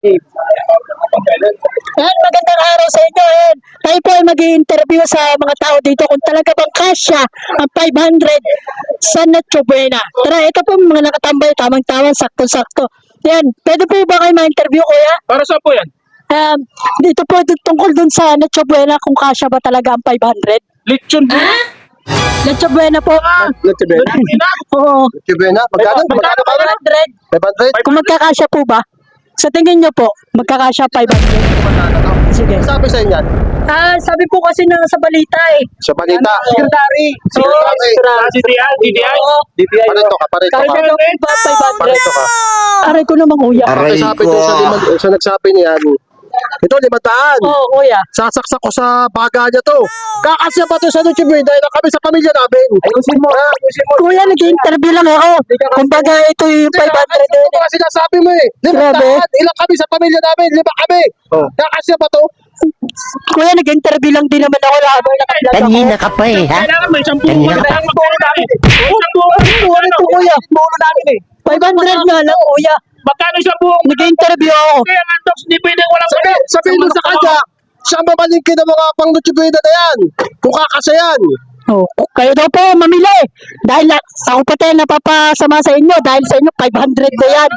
Yan, magandang araw sa inyo. Yan. Tayo po ay mag interview sa mga tao dito kung talaga bang kasya ang 500 sa Nacho Buena. Tara, ito po mga nakatambay, tamang-tama, sakto-sakto. Yan, pwede po ba kayo ma-interview, kuya? Para saan po yan? Um, dito po tungkol dun sa Nacho Buena kung kasya ba talaga ang 500. Lechon po. Nacho Buena po. Chibena? Oo. Chibena? Magkano? Magkano ba? 500. 500? Kung magkakasya po ba? Sa tingin nyo po, magkakasya 500. Sige. Sabi sa inyo yan? Ah, sabi po kasi na sa balita eh. Sa balita. Secretary. Secretary. Ah, DTI, DTI. Oo. Parito ka, parito Sabi ka. ko ba 500? Parito ka. Aray ko naman kuya. Aray sabi doon sa, limang, sa nagsabi niyan, ito, limataan. Oo, kuya. Sasaksak ko sa baga niya to. Kakasya ba to sa Noche Buena dahil kami sa pamilya namin? Ayusin mo. Ah, ayusin mo. Kuya, nag-interview lang ako. Kumbaga, ito yung 500 Ano din. ba sinasabi mo eh? Limataan. Ilang kami sa pamilya namin? Lima kami. Oh. Kakasya ba to? Kuya, nag-interview lang din naman ako ako. Kanina ka pa eh, ha? Kailangan may isang buo. Kanina pa. Kailangan magbuo namin. Ito, kuya? Buo namin eh. 500 nga lang, kuya. Magkano isang buo? Nag-interview ako. Kaya nga, Docs, hindi pwede Sabi, sabihin mo sa kanya, siya mamalingkin ng mga pang Noche Buena na yan. Kung kakasya yan. Oh, kayo daw po mamili. Dahil ako pa tayo napapasama sa inyo. Dahil sa inyo, 500 na yan.